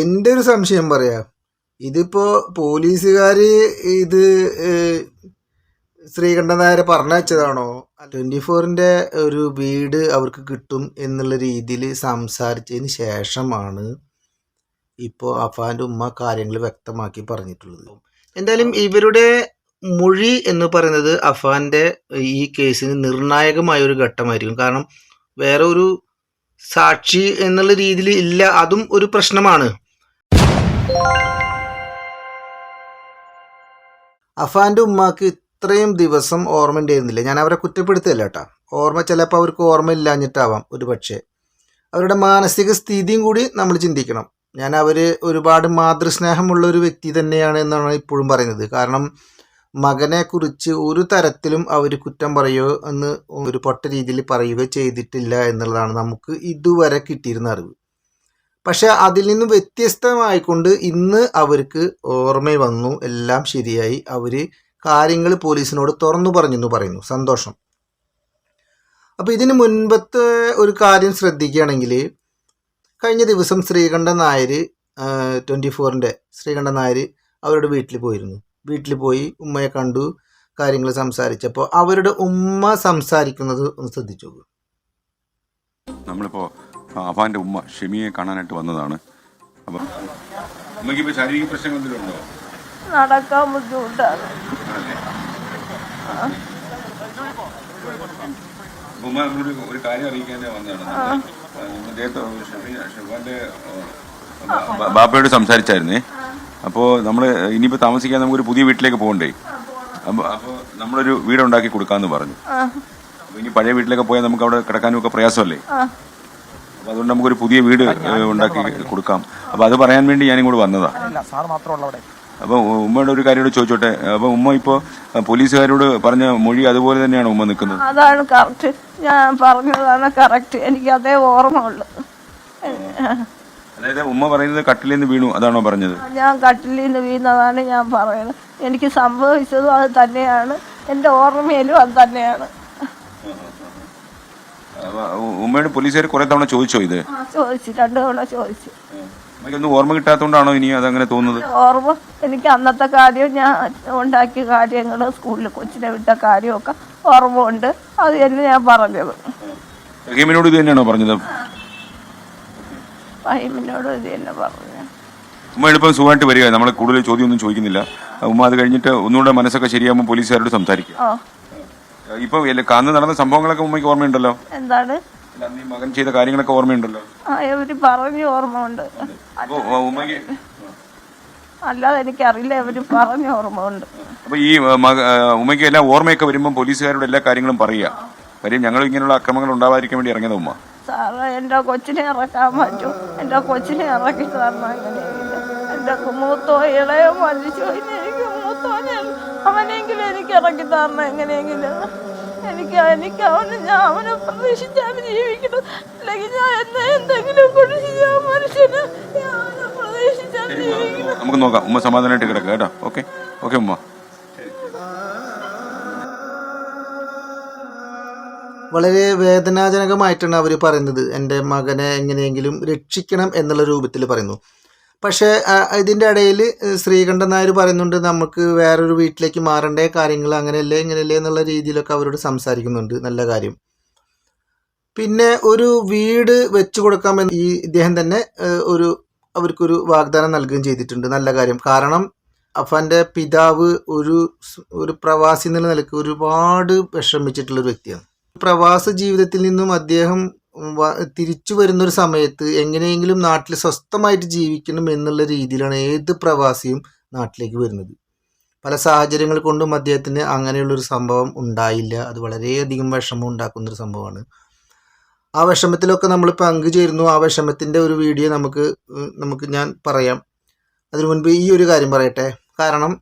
എന്റെ ഒരു സംശയം പറയാം. ഇതിപ്പോ പോലീസുകാർ ഇത് ശ്രീകണ്ഠൻ നായരെ പറഞ്ഞയച്ചതാണോ ട്വന്റി ഫോറിന്റെ ഒരു വീട് അവർക്ക് കിട്ടും എന്നുള്ള രീതിയിൽ സംസാരിച്ചതിന് ശേഷമാണ് ഇപ്പോൾ അഫാന്റെ ഉമ്മ കാര്യങ്ങൾ വ്യക്തമാക്കി പറഞ്ഞിട്ടുള്ളത്. എന്തായാലും ഇവരുടെ മൊഴി എന്ന് പറയുന്നത് അഫാന്റെ ഈ കേസിന് നിർണായകമായ ഒരു ഘട്ടമായിരിക്കും. കാരണം വേറെ ഒരു സാക്ഷി എന്നുള്ള രീതിയിൽ ഇല്ല അതും ഒരു പ്രശ്നമാണ്. അഫാന്റെ ഉമ്മാക്ക് ഇത്രയും ദിവസം ഓർമ്മ ഉണ്ടായിരുന്നില്ല. ഞാൻ അവരെ കുറ്റപ്പെടുത്തുകയല്ല കേട്ടോ. ഓർമ്മ ചിലപ്പോൾ അവർക്ക് ഓർമ്മ ഇല്ലാഞ്ഞിട്ടാവാം ഒരു പക്ഷേ അവരുടെ മാനസിക സ്ഥിതിയും കൂടി നമ്മൾ ചിന്തിക്കണം. ഞാൻ അവർ ഒരുപാട് മാതൃസ്നേഹമുള്ള ഒരു വ്യക്തി തന്നെയാണ് എന്നാണ് ഇപ്പോഴും പറയുന്നത്. കാരണം മകനെ കുറിച്ച് ഒരു തരത്തിലും അവർ കുറ്റം പറയുകയോ എന്ന് ഒരു പൊട്ട രീതിയിൽ പറയുകയോ ചെയ്തിട്ടില്ല എന്നുള്ളതാണ് നമുക്ക് ഇതുവരെ കിട്ടിയിരുന്ന അറിവ്. പക്ഷെ അതിൽ നിന്നും വ്യത്യസ്തമായിക്കൊണ്ട് ഇന്ന് അവർക്ക് ഓർമ്മ വന്നു എല്ലാം ശരിയായി. അവർ കാര്യങ്ങൾ പോലീസിനോട് തുറന്നു പറഞ്ഞു എന്ന് പറയുന്നു. സന്തോഷം. അപ്പോൾ ഇതിന് മുൻപത്തെ ഒരു കാര്യം ശ്രദ്ധിക്കുകയാണെങ്കിൽ കഴിഞ്ഞ ദിവസം ശ്രീകണ്ഠൻ നായർ ട്വന്റി ഫോറിന്റെ ശ്രീകണ്ഠൻ നായർ അവരുടെ വീട്ടിൽ പോയിരുന്നു. വീട്ടിൽ പോയി ഉമ്മയെ കണ്ടു കാര്യങ്ങൾ സംസാരിച്ചപ്പോൾ അവരുടെ ഉമ്മ സംസാരിക്കുന്നത് ഒന്ന് ശ്രദ്ധിച്ചു നമ്മളിപ്പോ അഫാന്റെ ഉമ്മ ഷെമിയെ കാണാനായിട്ട് വന്നതാണ്. അപ്പൊ അമ്മയ്ക്ക് ഇപ്പൊ ശാരീരിക പ്രശ്നങ്ങൾ എന്തെങ്കിലും ഉണ്ടോ? നടക്കാൻ ബുദ്ധിമുട്ടാണ്. ഉമ്മ ഒരു കാര്യം അറിയിക്കാനേ വന്നതാണ്. അദ്ദേഹത്തെ ഷെമി ഷെഫാന്റെ ബാപ്പയോട് സംസാരിച്ചായിരുന്നേ. അപ്പോൾ നമ്മൾ ഇനിയിപ്പോൾ താമസിക്കാൻ നമുക്കൊരു പുതിയ വീട്ടിലേക്ക് പോകണ്ടേ? അപ്പോൾ അപ്പോൾ നമ്മളൊരു വീടുണ്ടാക്കി കൊടുക്കാമെന്ന് പറഞ്ഞു. അപ്പോൾ ഇനി പഴയ വീട്ടിലേക്ക് പോയാൽ നമുക്ക് അവിടെ കിടക്കാനും ഒക്കെ പ്രയാസമല്ലേ അപ്പോൾ അതുകൊണ്ട് നമുക്കൊരു പുതിയ വീട് ഉണ്ടാക്കി കൊടുക്കാം. അപ്പോൾ അത് പറയാൻ വേണ്ടി ഞാൻ ഇങ്ങോട്ട് വന്നതാ. ഇല്ല സാർ മാത്രമുള്ള അവിടെ അപ്പൊ ഉമ്മയുടെ ഒരു കാര്യം ചോദിച്ചോട്ടെ? അപ്പോൾ ഉമ്മ ഇപ്പോ പോലീസുകാരോട് പറഞ്ഞ മൊഴി അതുപോലെ തന്നെയാണ് ഉമ്മ നിൽക്കുന്നത്. അതാണ് കറക്റ്റ് ഞാൻ പറഞ്ഞതാണ് കറക്റ്റ് എനിക്ക് അതേ ഓർമ്മ ഉള്ളു അതായത് ഉമ്മ പറയുന്നത് കട്ടിലിൽ നിന്ന് വീണു അതാണോ പറഞ്ഞത്? ഞാൻ കട്ടിലിൽ നിന്ന് വീണതാണ് ഞാൻ പറയുന്നത്. എനിക്ക് സംഭവിച്ചതും അത് തന്നെയാണ്. എന്റെ ഓർമ്മയിലും അത് തന്നെയാണ്. ഉമ്മയുടെ പോലീസുകാർ കുറെ തവണ ചോദിച്ചോ ഇത്? ചോദിച്ചു. രണ്ടു തവണ ചോദിച്ചു. ഓർമ്മ കിട്ടാത്തോണ്ടാണോ ഇനി അതങ്ങനെ തോന്നുന്നത്? ഓർമ്മ എനിക്ക് അന്നത്തെ കാര്യം ഞാൻ ഉണ്ടാക്കിയ കാര്യങ്ങൾ സ്കൂളിൽ കൊച്ചിനെ വിട്ട കാര്യമൊക്കെ ഓർമ്മ ഉണ്ട് അത് തന്നെ ഞാൻ പറഞ്ഞത്. റഹീമിനോട് ഇത് തന്നെയാണോ പറഞ്ഞത്? ഫഹിമിനോട് ഇത് തന്നെ പറഞ്ഞു ഉമ്മ എളുപ്പം സുഖമായിട്ട് വരിക. നമ്മൾ കൂടുതൽ ചോദ്യം ഒന്നും ചോദിക്കുന്നില്ല. ഉമ്മ അത് കഴിഞ്ഞിട്ട് ഒന്നുകൂടെ മനസ്സൊക്കെ ശരിയാകുമ്പോൾ പോലീസുകാരോട് സംസാരിക്കുക. ഓ. ഇപ്പൊ കാന്ന് നടന്ന സംഭവങ്ങളൊക്കെ ഉമ്മയ്ക്ക് ഓർമ്മയുണ്ടല്ലോ? എന്താണ്? അല്ല, അന്ന് ഈ മകൻ ചെയ്ത കാര്യങ്ങളൊക്കെ ഓർമ്മയുണ്ടല്ലോ? ആ ഇവർ പറഞ്ഞു ഓർമ്മ ഉണ്ട് അപ്പൊ ഉമ്മയ്ക്ക് അല്ലാതെ എനിക്കറിയില്ല ഇവർ പറഞ്ഞ ഓർമ്മ ഉണ്ട് അപ്പൊ ഈ മക- ഏഹ്, ഉമ്മയ്ക്ക് എല്ലാം ഓർമ്മയൊക്കെ വരുമ്പോൾ പോലീസുകാരോട് എല്ലാ കാര്യങ്ങളും പറയുക. കാര്യം ഞങ്ങൾ ഇങ്ങനെയുള്ള അക്രമങ്ങൾ ഉണ്ടാവാതിരിക്കാൻ വേണ്ടി ഇറങ്ങിയത് ഉമ്മ. സാറ് എന്റെ കൊച്ചിനെ ഇറക്കാൻ പറ്റും. എന്റെ കൊച്ചിനെ ഇറക്കി തരണം അങ്ങനെ എന്റെ മൂത്തോ ഇളയോ മരിച്ചു. എനിക്ക് മൂത്തോനെ അവനെങ്കിലും എനിക്ക് ഇറക്കി തരണം എങ്ങനെയെങ്കിലും. എനിക്ക് എനിക്ക് അവന് ഞാൻ അവനെ പ്രതീക്ഷിച്ചാണ് ജീവിക്കുന്നത് അല്ലെങ്കിൽ ഞാൻ എന്നെ എന്തെങ്കിലും മനുഷ്യന് ഞാൻ അവനെ പ്രതീക്ഷിച്ചാണ് ജീവിക്കണം നമുക്ക് നോക്കാം. ഉമ്മ സമാധാനമായിട്ട് കിടക്കാം കേട്ടോ. ഓക്കെ ഓക്കെ ഉമ്മ. വളരെ വേദനാജനകമായിട്ടാണ് അവർ പറയുന്നത്. എന്റെ മകനെ എങ്ങനെയെങ്കിലും രക്ഷിക്കണം എന്നുള്ള രൂപത്തിൽ പറയുന്നു. പക്ഷേ ഇതിന്റെ ഇടയിൽ ശ്രീകണ്ഠൻ നായർ പറയുന്നുണ്ട് നമുക്ക് വേറൊരു വീട്ടിലേക്ക് മാറേണ്ട കാര്യങ്ങൾ അങ്ങനെയല്ലേ ഇങ്ങനെയല്ലേ എന്നുള്ള രീതിയിലൊക്കെ അവരോട് സംസാരിക്കുന്നുണ്ട്. നല്ല കാര്യം. പിന്നെ ഒരു വീട് വെച്ചു കൊടുക്കാമെന്ന് ഈ ഇദ്ദേഹം തന്നെ ഒരു അവർക്കൊരു വാഗ്ദാനം നൽകുകയും ചെയ്തിട്ടുണ്ട്. നല്ല കാര്യം. കാരണം അഫാന്റെ പിതാവ് ഒരു ഒരു പ്രവാസി എന്നുള്ള നിലയ്ക്ക് ഒരുപാട് വിഷമിച്ചിട്ടുള്ളൊരു വ്യക്തിയാണ്. പ്രവാസ ജീവിതത്തിൽ നിന്നും അദ്ദേഹം തിരിച്ചു വരുന്നൊരു സമയത്ത് എങ്ങനെയെങ്കിലും നാട്ടിൽ സ്വസ്ഥമായിട്ട് ജീവിക്കണം എന്നുള്ള രീതിയിലാണ് ഏത് പ്രവാസിയും നാട്ടിലേക്ക് വരുന്നത്. പല സാഹചര്യങ്ങൾ കൊണ്ടും അദ്ദേഹത്തിന് അങ്ങനെയുള്ളൊരു സംഭവം ഉണ്ടായില്ല. അത് വളരെയധികം വിഷമം ഉണ്ടാക്കുന്നൊരു സംഭവമാണ്. ആ വിഷമത്തിലൊക്കെ നമ്മൾ പങ്കുചേരുന്നു. ആ വിഷമത്തിന്റെ ഒരു വീഡിയോ നമുക്ക് നമുക്ക് ഞാൻ പറയാം. അതിനു മുൻപ് ഈ ഒരു കാര്യം പറയട്ടെ. കാരണം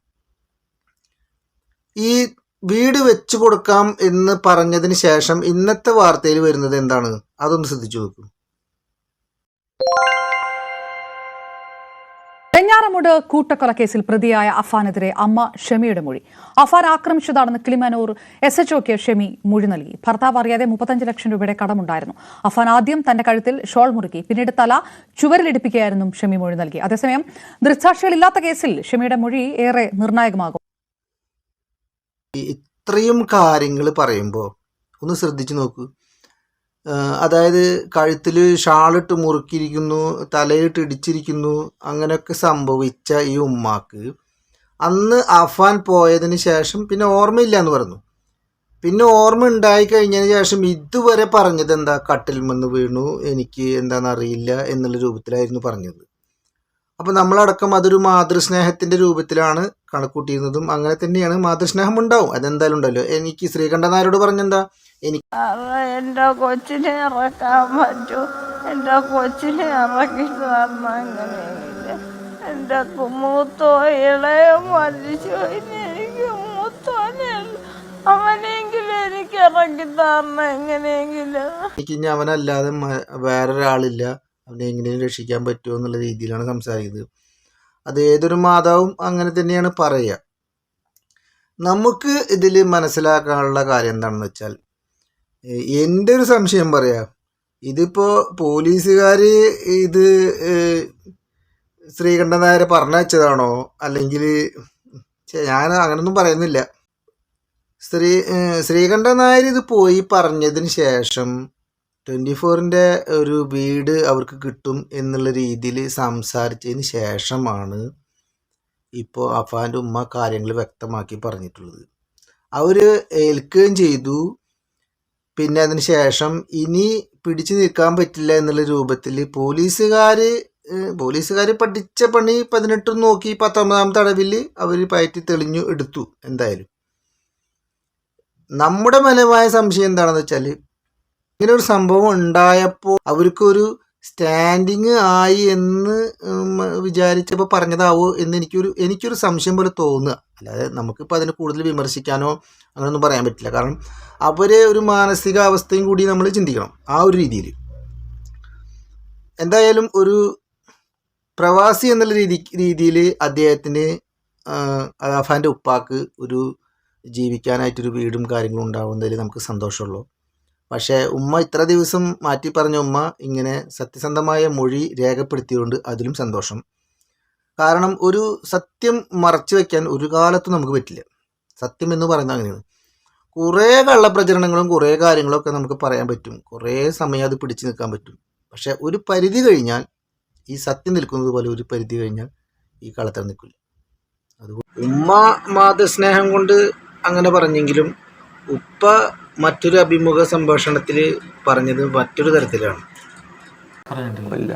ഈ വീട് വെച്ചു കൊടുക്കാം എന്ന് പറഞ്ഞതിന് ശേഷം ഇന്നത്തെ വാർത്തയിൽ വരുന്നത് എന്താണ്? അതൊന്ന് ശ്രദ്ധിച്ചു നോക്കൂ. വെഞ്ഞാറമൂട് കൂട്ടക്കൊലക്കേസിൽ പ്രതിയായ അഫാനെതിരെ അമ്മ ഷെമിയുടെ മൊഴി. അഫാൻ ആക്രമിച്ചതാണെന്ന് കിളിമാനൂർ എസ് എച്ച് ഒക്ക് ഷെമി മൊഴി നൽകി. ഭർത്താവ് അറിയാതെ മുപ്പത്തഞ്ച് ലക്ഷം രൂപയുടെ കടമുണ്ടായിരുന്നു. അഫാൻ ആദ്യം തന്റെ കഴുത്തിൽ ഷോൾ മുറുക്കി പിന്നീട് തല ചുവരിലിടിപ്പിക്കുകയായിരുന്നു ഷെമി മൊഴി നൽകി. അതേസമയം ദൃക്സാക്ഷികളില്ലാത്ത കേസിൽ ഷെമിയുടെ മൊഴി ഏറെ നിർണായകമാകും. ഇത്രയും കാര്യങ്ങൾ പറയുമ്പോൾ ഒന്ന് ശ്രദ്ധിച്ചു നോക്കൂ. അതായത് കഴുത്തിൽ ഷാളിട്ട് മുറുക്കിയിരിക്കുന്നു തലയിട്ട് ഇടിച്ചിരിക്കുന്നു അങ്ങനെയൊക്കെ സംഭവിച്ച ഈ ഉമ്മാക്ക് അന്ന് അഫാൻ പോയതിന് ശേഷം പിന്നെ ഓർമ്മയില്ല എന്ന് പറഞ്ഞു. പിന്നെ ഓർമ്മ ഉണ്ടായി കഴിഞ്ഞതിന് ശേഷം ഇതുവരെ പറഞ്ഞത് എന്താ? കട്ടിൽ നിന്ന് വീണു എനിക്ക് എന്താണെന്ന് അറിയില്ല എന്നുള്ള രൂപത്തിലായിരുന്നു പറഞ്ഞത്. അപ്പം നമ്മളടക്കം അതൊരു മാതൃസ്നേഹത്തിന്റെ രൂപത്തിലാണ് കണക്കൂട്ടിയിരുന്നതും അങ്ങനെ തന്നെയാണ് മാതൃസ്നേഹം ഉണ്ടാവും അതെന്തായാലും ഉണ്ടല്ലോ എനിക്ക് ശ്രീകണ്ഠൻ നായരോട് പറഞ്ഞെന്താ? എനിക്ക് എന്റെ കൊച്ചിനെ ഇറക്കാൻ പറ്റൂ. എന്റെ കൊച്ചിനെ ഇറക്കി എന്റെ മൂത്തോ ഇളയ മരിച്ചു എനിക്ക് മൂത്തോനെ അവനെങ്കിലും എനിക്ക് ഇറക്കി തരണം എങ്ങനെയെങ്കിലും. എനിക്ക് ഇനി അവനല്ലാതെ വേറൊരാളില്ല. അവനെ എങ്ങനെയും രക്ഷിക്കാൻ പറ്റുമോ എന്നുള്ള രീതിയിലാണ് സംസാരിക്കുന്നത്. അത് ഏതൊരു മാതാവും അങ്ങനെ തന്നെയാണ് പറയുക. നമുക്ക് ഇതിൽ മനസ്സിലാക്കാനുള്ള കാര്യം എന്താണെന്ന് വെച്ചാൽ എന്റെ ഒരു സംശയം പറയാം. ഇതിപ്പോൾ പോലീസുകാർ ഇത് ശ്രീകണ്ഠൻ നായരെ പറഞ്ഞയച്ചതാണോ? അല്ലെങ്കിൽ ഞാൻ അങ്ങനൊന്നും പറയുന്നില്ല. ശ്രീ ശ്രീകണ്ഠൻ നായർ ഇത് പോയി പറഞ്ഞതിന് ശേഷം ട്വന്റി ഫോറിന്റെ ഒരു വീട് അവർക്ക് കിട്ടും എന്നുള്ള രീതിയിൽ സംസാരിച്ചതിന് ശേഷമാണ് ഇപ്പോൾ അഫാന്റെ ഉമ്മ കാര്യങ്ങൾ വ്യക്തമാക്കി പറഞ്ഞിട്ടുള്ളത്. അവർ ഏൽക്കുകയും ചെയ്തു. പിന്നെ അതിന് ശേഷം ഇനി പിടിച്ചു നിൽക്കാൻ പറ്റില്ല എന്നുള്ള രൂപത്തിൽ പോലീസുകാർ പോലീസുകാർ പഠിച്ച പണി പതിനെട്ടും നോക്കി പത്തൊമ്പതാമത്തെ അടവിൽ അവർ പയറ്റി തെളിഞ്ഞു എടുത്തു എന്തായാലും. നമ്മുടെ മനമായ സംശയം എന്താണെന്ന് വെച്ചാൽ ഇങ്ങനെ ഒരു സംഭവം ഉണ്ടായപ്പോൾ അവർക്കൊരു സ്റ്റാൻഡിങ് ആയി എന്ന് വിചാരിച്ചപ്പോൾ പറഞ്ഞതാവോ എന്ന് എനിക്കൊരു എനിക്കൊരു സംശയം പോലെ തോന്നുക. അല്ലാതെ നമുക്കിപ്പോൾ അതിനെ കൂടുതൽ വിമർശിക്കാനോ അങ്ങനെയൊന്നും പറയാൻ പറ്റില്ല. കാരണം അവരെ ഒരു മാനസികാവസ്ഥയും കൂടി നമ്മൾ ചിന്തിക്കണം ആ ഒരു രീതിയിൽ. എന്തായാലും ഒരു പ്രവാസി എന്നുള്ള രീതി രീതിയിൽ അദ്ദേഹത്തിന് അഫാന്റെ ഉപ്പാക്ക് ഒരു ജീവിക്കാനായിട്ടൊരു വീടും കാര്യങ്ങളും ഉണ്ടാവുന്നതിൽ നമുക്ക് സന്തോഷമുള്ളൂ. പക്ഷേ ഉമ്മ ഇത്ര ദിവസം മാറ്റി പറഞ്ഞ ഉമ്മ ഇങ്ങനെ സത്യസന്ധമായ മൊഴി രേഖപ്പെടുത്തിയതുകൊണ്ട് അതിലും സന്തോഷം. കാരണം ഒരു സത്യം മറച്ചു വയ്ക്കാൻ ഒരു കാലത്തും നമുക്ക് പറ്റില്ല. സത്യം എന്ന് പറയുന്നത് അങ്ങനെയാണ്. കുറേ കള്ളപ്രചരണങ്ങളും കുറേ കാര്യങ്ങളൊക്കെ നമുക്ക് പറയാൻ പറ്റും. കുറേ സമയം അത് പിടിച്ചു നിൽക്കാൻ പറ്റും. പക്ഷേ ഒരു പരിധി കഴിഞ്ഞാൽ ഈ സത്യം നിൽക്കുന്നത് പോലെ ഒരു പരിധി കഴിഞ്ഞാൽ ഈ കളത്തിൽ നിൽക്കില്ല. അതുകൊണ്ട് ഉമ്മ മാതൃസ്നേഹം കൊണ്ട് അങ്ങനെ പറഞ്ഞെങ്കിലും ഉപ്പ മറ്റൊരു അഭിമുഖ സംഭാഷണത്തിൽ പറഞ്ഞത് മറ്റൊരു തരത്തിലാണ്. പറഞ്ഞിട്ടില്ല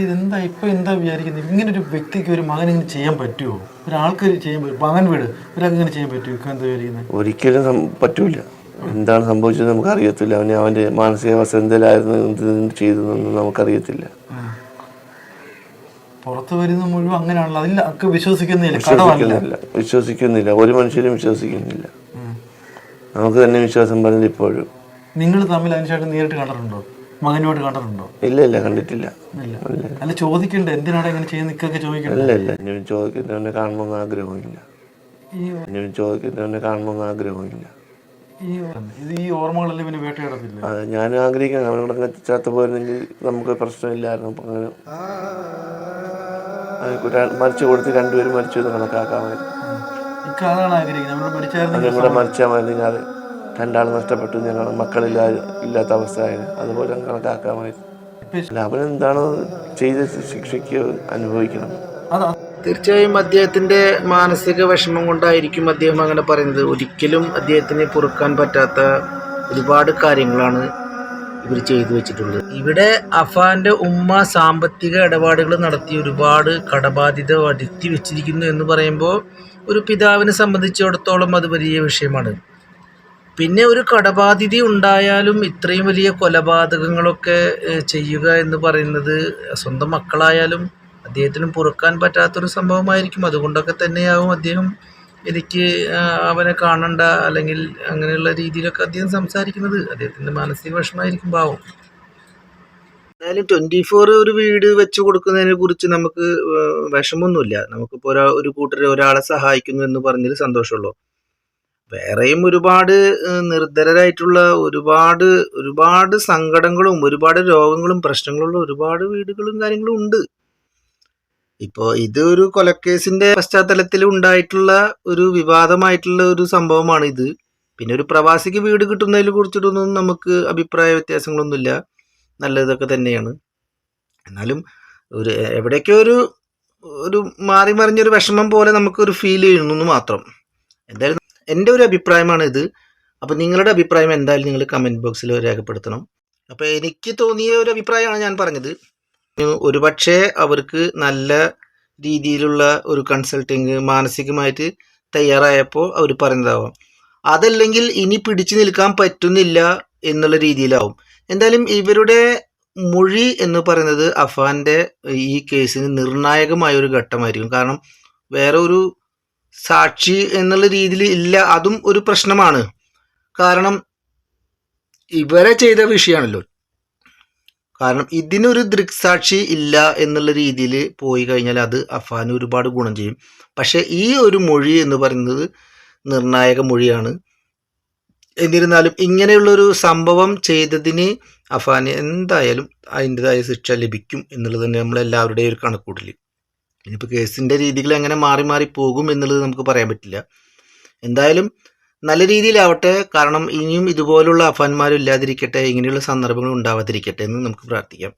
ഇതെന്താ ഇപ്പൊ എന്താ വിചാരിക്കുന്നത് ഇങ്ങനെ ഒരു വ്യക്തിക്ക് ഒരു മകൻ ഇങ്ങനെ ചെയ്യാൻ പറ്റുമോ ഒരാൾക്ക് ചെയ്യാൻ പറ്റും മകൻ വീട് ഒരാൾക്ക് ഇങ്ങനെ ചെയ്യാൻ പറ്റുമോ ഇപ്പൊ എന്താ വിചാരിക്കുന്നത് ഒരിക്കലും പറ്റൂല എന്താണ് സംഭവിച്ചത് നമുക്ക് അറിയത്തില്ല അവന് അവന്റെ മാനസികാവസ്ഥ എന്തെല്ലായിരുന്നു എന്ത് ചെയ്തതെന്ന് നമുക്കറിയത്തില്ല. പുറത്തു വരുന്ന മുഴുവൻ അങ്ങനെയാണല്ലോ. അതിൽ വിശ്വസിക്കുന്നില്ല. വിശ്വസിക്കുന്നില്ല. വിശ്വസിക്കുന്നില്ല. ഒരു മനുഷ്യരും വിശ്വസിക്കുന്നില്ല. നമുക്ക് തന്നെ വിശ്വാസം പറഞ്ഞത് ഇപ്പോഴും. നിങ്ങൾ തമ്മിൽ അതിനുശേഷം നേരിട്ട് കണ്ടിട്ടുണ്ടോ? മകനുമായിട്ട് കണ്ടിട്ടുണ്ടോ? ഇല്ല ഇല്ല കണ്ടിട്ടില്ല. അല്ല ചോദിക്കണ്ട എന്തിനാണ് ഇങ്ങനെ ചെയ്യുന്ന നിൽക്കൊക്കെ ചോദിക്കണ്ടല്ലോ ഇല്ല ഞാൻ ചോദിക്കുന്നവനെ കാണണമെന്ന് ആഗ്രഹമില്ല ഞാൻ ചോദിക്കുന്നവനെ കാണണമെന്ന് ആഗ്രഹമില്ല ഈ ഇത് ഈ ഓർമ്മകളെല്ലാം പിന്നെ വേട്ടയാടത്തില്ല? അത് ഞാൻ ആഗ്രഹിക്കുന്നു. അവനോട് എത്തിച്ചാത്ത പോയിരുന്നെങ്കിൽ നമുക്ക് പ്രശ്നമില്ലായിരുന്നു. അപ്പം അങ്ങനെ മരിച്ചു കൊടുത്ത് രണ്ടുപേരും മരിച്ചു എന്ന് കണക്കാക്കാമായിരുന്നു ഇക്ക അതാണ് ആഗ്രഹിക്കുന്നത് നമ്മൾ മരിച്ചായിരുന്നു അതും കൂടെ മരിച്ചാൽ മതി. അത് രണ്ടാൾ നഷ്ടപ്പെട്ടു. ഞങ്ങൾ മക്കളില്ല ഇല്ലാത്ത അവസ്ഥയായിരുന്നു അതുപോലെ കണക്കാക്കാമായിരുന്നു അല്ല അവനെന്താണോ ചെയ്ത് ശിക്ഷയ്ക്ക് അനുഭവിക്കണം? അതാ തീർച്ചയായും അദ്ദേഹത്തിന്റെ മാനസിക വിഷമം കൊണ്ടായിരിക്കും അദ്ദേഹം അങ്ങനെ പറയുന്നത്. ഒരിക്കലും അദ്ദേഹത്തിന് പൊറുക്കാൻ പറ്റാത്ത ഒരുപാട് കാര്യങ്ങളാണ് ഇവർ ചെയ്തു വെച്ചിട്ടുള്ളത്. ഇവിടെ അഫാന്റെ ഉമ്മ സാമ്പത്തിക ഇടപാടുകൾ നടത്തി ഒരുപാട് കടബാധ്യത വരുത്തി വെച്ചിരിക്കുന്നു എന്ന് പറയുമ്പോൾ ഒരു പിതാവിനെ സംബന്ധിച്ചിടത്തോളം അത് വലിയ വിഷയമാണ്. പിന്നെ ഒരു കടബാധ്യത ഉണ്ടായാലും ഇത്രയും വലിയ കൊലപാതകങ്ങളൊക്കെ ചെയ്യുക എന്ന് പറയുന്നത് സ്വന്തം മക്കളായാലും അദ്ദേഹത്തിനും പൊറുക്കാൻ പറ്റാത്തൊരു സംഭവമായിരിക്കും. അതുകൊണ്ടൊക്കെ തന്നെയാവും അദ്ദേഹം എനിക്ക് അവനെ കാണണ്ട അല്ലെങ്കിൽ അങ്ങനെയുള്ള രീതിയിലൊക്കെ അദ്ദേഹം സംസാരിക്കുന്നത്. അദ്ദേഹത്തിന്റെ മാനസിക വിഷമമായിരിക്കും പാവം. എന്തായാലും ട്വന്റി ഫോർ ഒരു വീട് വെച്ചു കൊടുക്കുന്നതിനെ കുറിച്ച് നമുക്ക് വിഷമമൊന്നുമില്ല. നമുക്കിപ്പോൾ ഒരാ ഒരു കൂട്ടർ ഒരാളെ സഹായിക്കുന്നു എന്ന് പറഞ്ഞതിൽ സന്തോഷമുള്ളൂ. വേറെയും ഒരുപാട് നിർദ്ധരായിട്ടുള്ള ഒരുപാട് ഒരുപാട് സങ്കടങ്ങളും ഒരുപാട് രോഗങ്ങളും പ്രശ്നങ്ങളുള്ള ഒരുപാട് വീടുകളും കാര്യങ്ങളും ഉണ്ട്. ഇപ്പോൾ ഇത് ഒരു കൊലക്കേസിന്റെ പശ്ചാത്തലത്തിൽ ഉണ്ടായിട്ടുള്ള ഒരു വിവാദമായിട്ടുള്ള ഒരു സംഭവമാണ് ഇത് പിന്നെ ഒരു പ്രവാസിക്ക് വീട് കിട്ടുന്നതിനെ കുറിച്ചിട്ടൊന്നും നമുക്ക് അഭിപ്രായ വ്യത്യാസങ്ങളൊന്നുമില്ല. നല്ലതൊക്കെ തന്നെയാണ്. എന്നാലും ഒരു എവിടേക്കോ ഒരു ഒരു മാറി മറിഞ്ഞൊരു വിഷമം പോലെ നമുക്കൊരു ഫീൽ ചെയ്യുന്നു എന്ന് മാത്രം. എന്തായാലും എന്റെ ഒരു അഭിപ്രായമാണ് ഇത്. അപ്പോൾ നിങ്ങളുടെ അഭിപ്രായം എന്തായാലും നിങ്ങൾ കമന്റ് ബോക്സിൽ രേഖപ്പെടുത്തണം. അപ്പോൾ എനിക്ക് തോന്നിയ ഒരു അഭിപ്രായമാണ് ഞാൻ പറഞ്ഞത്. ഒരു പക്ഷേ അവർക്ക് നല്ല രീതിയിലുള്ള ഒരു കൺസൾട്ടിങ് മാനസികമായിട്ട് തയ്യാറായപ്പോൾ അവർ പറഞ്ഞതാവാം. അതല്ലെങ്കിൽ ഇനി പിടിച്ചു നിൽക്കാൻ പറ്റുന്നില്ല എന്നുള്ള രീതിയിലാവും. എന്തായാലും ഇവരുടെ മൊഴി എന്ന് പറയുന്നത് അഫാന്റെ ഈ കേസിന് നിർണായകമായ ഒരു ഘട്ടമായിരിക്കും. കാരണം വേറെ ഒരു സാക്ഷി എന്നുള്ള രീതിയിൽ ഇല്ല അതും ഒരു പ്രശ്നമാണ്. കാരണം ഇവരെ ചെയ്ത വിഷയമാണല്ലോ. കാരണം ഇതിനൊരു ദൃക്സാക്ഷി ഇല്ല എന്നുള്ള രീതിയിൽ പോയി കഴിഞ്ഞാൽ അത് അഫാന് ഒരുപാട് ഗുണം ചെയ്യും. പക്ഷേ ഈ ഒരു മൊഴി എന്ന് പറയുന്നത് നിർണായക മൊഴിയാണ്. എന്നിരുന്നാലും ഇങ്ങനെയുള്ളൊരു സംഭവം ചെയ്തതിന് അഫാന് എന്തായാലും അതിന്റെതായ ശിക്ഷ ലഭിക്കും എന്നുള്ളത് തന്നെ നമ്മളെല്ലാവരുടെയും ഒരു കണക്കൂട്ടിൽ ഇനിയിപ്പോൾ കേസിന്റെ രീതികൾ എങ്ങനെ മാറി മാറി പോകും എന്നുള്ളത് നമുക്ക് പറയാൻ പറ്റില്ല. എന്തായാലും നല്ല രീതിയിലാവട്ടെ കാരണം ഇനിയും ഇതുപോലുള്ള അഫാന്മാരും ഇല്ലാതിരിക്കട്ടെ ഇങ്ങനെയുള്ള സന്ദർഭങ്ങൾ ഉണ്ടാവാതിരിക്കട്ടെ എന്ന് നമുക്ക് പ്രാർത്ഥിക്കാം.